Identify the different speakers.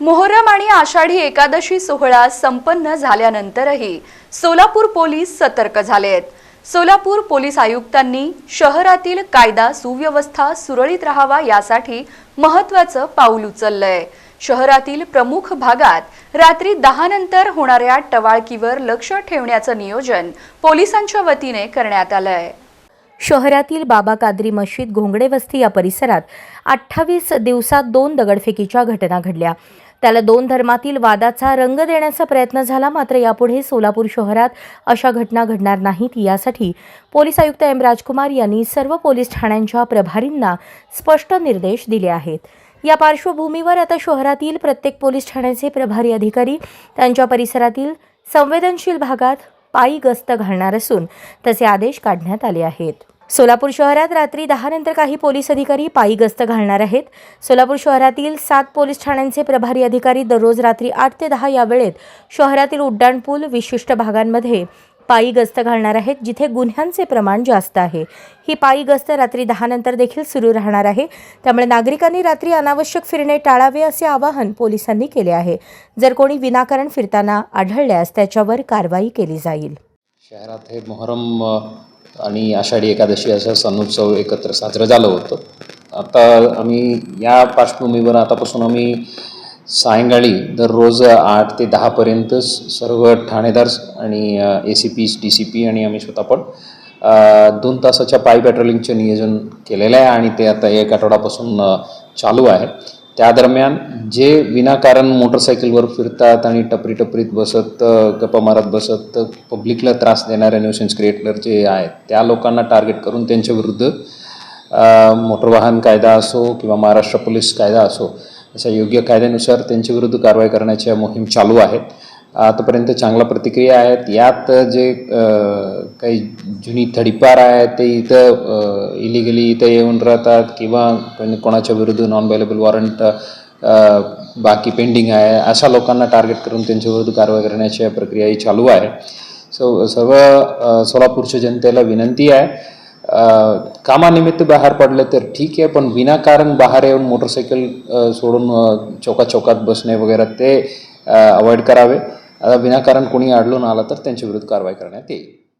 Speaker 1: मोहरम आणि आषाढी एकादशी सोहळा संपन्न झाल्यानंतरही सोलापूर पोलीस सतर्क झाले आहेत सोलापूर पोलीस आयुक्तांनी शहरातील कायदा सुव्यवस्था सुरळीत राहावा यासाठी महत्त्वाचं पाऊल उचललंय. शहरातील प्रमुख भागात रात्री दहा नंतर होणाऱ्या टवाळकीवर लक्ष ठेवण्याचं नियोजन पोलिसांच्या वतीने करण्यात आलंय.
Speaker 2: शहरातील बाबा कादरी मशीद घोंगडे वस्ती या परिसरात अठ्ठावीस दिवसात दोन दगडफेकीच्या घटना घडल्या. त्याला दोन धर्मातील वादाचा रंग देण्याचा प्रयत्न झाला मात्र यापुढे सोलापूर शहरात अशा घटना घडणार नाहीत. यासाठी पोलीस आयुक्त एम. राजकुमार यांनी सर्व पोलीस ठाण्यांच्या प्रभारींना स्पष्ट निर्देश दिले आहेत. या पार्श्वभूमीवर आता शहरातील प्रत्येक पोलीस ठाण्याचे प्रभारी अधिकारी त्यांच्या परिसरातील संवेदनशील भागात पायी गस्त घालणार असून तसे आदेश काढण्यात आले आहेत. सोलापूर शहरात रात्री दहा नंतर काही पोलीस अधिकारी पायी गस्त घालणार आहेत. सोलापूर शहरातील सात पोलीस ठाण्यांचे प्रभारी अधिकारी दररोज रात्री आठ ते दहा या वेळेत शहरातील उड्डाणपूल विशिष्ट भागांमध्ये पायी गस्त घालणार आहेत जिथे गुन्ह्यांचे प्रमाण जास्त आहे. ही पायी गस्त रात्री दहा नंतर देखील सुरू राहणार आहे. त्यामुळे नागरिकांनी रात्री अनावश्यक फिरणे टाळावे असे आवाहन पोलिसांनी केले आहे. जर कोणी विनाकारण फिरताना आढळल्यास त्याच्यावर कारवाई केली जाईल.
Speaker 3: शहरात हे मोहरम आणि आषाढी एकादशी असं सणोत्सव एकत्र साजरं झालं होतं. आता आम्ही या पार्श्वभूमीवर आतापासून आम्ही सायंकाळी दररोज आठ ते दहापर्यंत सर्व ठाणेदार आणि A C P D C P आणि आम्ही स्वतः पण दोन तासाच्या पायी पॅट्रोलिंगचं नियोजन केलेलं आहे आणि ते आता एक आठवड्यापासून चालू आहे. त्या दरम्यान जे विनाकारण मोटरसायकलवर फिरतात आणि टपरी टपरीत बसत गप्पा मारत बसत पब्लिकला त्रास देणाऱ्या न्यूसेन्स क्रिएटर जे आहेत त्या लोकांना टार्गेट करून त्यांच्या विरुद्ध मोटर वाहन कायदा असो किंवा महाराष्ट्र पोलीस कायदा असो अशा योग्य कायद्यानुसार त्यांच्या विरुद्ध कारवाई करण्याच्या मोहीम चालू आहेत. आतापर्यंत चांगल्या प्रतिक्रिया आहेत. यात जे काही जुनी थडीपार आहे ते इथं इलिगली इथं येऊन राहतात किंवा कोणाच्या विरुद्ध नॉन अवेलेबल वॉरंट बाकी पेंडिंग आहे अशा लोकांना टार्गेट करून त्यांच्या विरुद्ध कारवाई प्रक्रिया ही चालू आहे. सो सर्व सोलापूरच्या जनतेला विनंती आहे. कामानिमित्त बाहेर पडले तर ठीक आहे पण विनाकारण बाहेर येऊन मोटरसायकल सोडून अ, चौकात चौकात बसणे वगैरे ते अवॉइड करावे. आता विनाकारण कोणी आढळून आलं तर त्यांच्या विरुद्ध कारवाई करण्यात येईल.